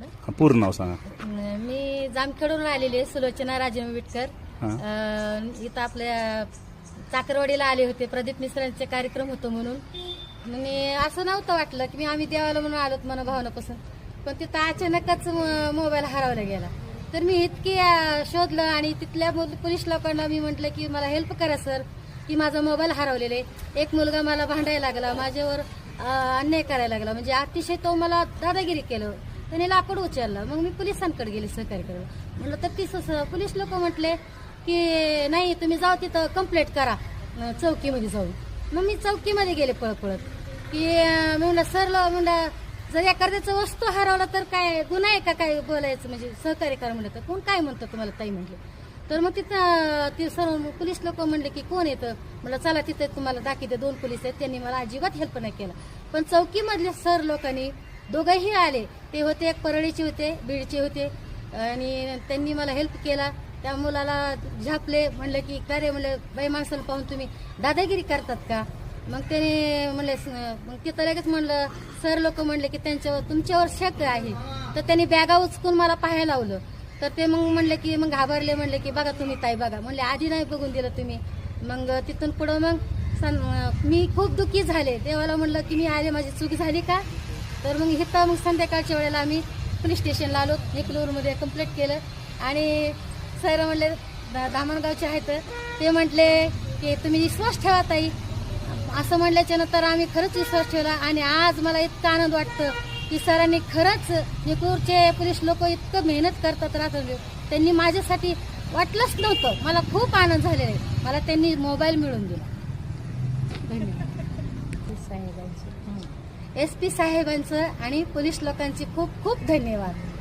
हा, पूर्ण नाव सांगा. मी जामखेडून आलेली आहे सुलोचना राजन विटकर. अं, इथं आपल्या चाकरवाडीला आले होते प्रदीप मिश्रांचे कार्यक्रम होतो म्हणून. आणि असं नव्हतं वाटलं की मी आम्ही देवाला म्हणून आलोत म्हणून भावनापासून पण तिथं अचानकच म- मोबाईल हरवला गेला. तर मी इतकी अं, शोधलं आणि तिथल्या मुल- पोलीस लोकांना मी म्हटलं की मला हेल्प करा सर की माझा मोबाईल हरवलेला आहे. एक मुलगा मला भांडायला लागला माझ्यावर अं, अन्याय करायला लागला. म्हणजे अतिशय तो मला दादागिरी केलं. त्याने लाकूड उचललं. मग मी पोलिसांकडे गेले सहकार्याकडे म्हणलं तर तिस पोलीस लोक म्हटले की नाही तुम्ही जाऊ तिथं कंप्लेंट करा चौकीमध्ये जाऊन. मग मी चौकीमध्ये गेले पळत पळत. की म्हणलं सर म्हणलं जर एखाद्याचं वस्तू हरवला तर काय गुन्हा आहे का काय बोलायचं? म्हणजे सहकार्य करा म्हणलं तर. कोण काय म्हणतं तुम्हाला ताई म्हटले तर मग तिथं ते सर्व पोलीस लोक म्हणले की कोण येतं म्हटलं चला तिथं तुम्हाला दाखवते दोन पोलीस आहेत. त्यांनी मला अजिबात हेल्प नाही केला. पण चौकीमधले सर लोकांनी दोघंही आले. ते होते एक परळीचे होते बीडचे होते. आणि त्यांनी मला हेल्प केला. त्या मुलाला झापले म्हणलं की का रे? म्हणलं बाई माणसाला पाहून तुम्ही दादागिरी करतात का? मग त्याने म्हणले मग तिथं लगेच म्हणलं सर लोक म्हणले की त्यांच्यावर तुमच्यावर शक आहे. तर त्यांनी बॅगा उचकून मला पाहायला लावलं. तर ते मग म्हणले की मग घाबरले म्हणले की बघा तुम्ही ताई बघा. म्हणले आधी नाही बघून दिलं तुम्ही. मग तिथून पुढं मग मी खूप दुःखी झाले. देवाला म्हणलं की मी आले माझी चूक झाली का? तर मग इथं मग संध्याकाळच्या वेळेला आम्ही पोलीस स्टेशनला आलो. निकलूरमध्ये कंप्लेंट केलं. आणि सर म्हणले दा- दामणगावचे आहेत. ते म्हटले की तुम्ही विश्वास ठेवा ताई. असं म्हटल्याच्यानंतर आम्ही खरंच विश्वास ठेवला. आणि आज मला इतका आनंद वाटतं की सरांनी खरंच निकूरचे पोलीस लोक इतकं मेहनत करतात रात्री त्यांनी माझ्यासाठी वाटलंच नव्हतं. मला खूप आनंद झालेला आहे. मला त्यांनी मोबाईल मिळून दिला. धन्यवाद. साहेबांची एस पी साहेबांचं आणि पोलीस लोकांचे खूप खूप धन्यवाद.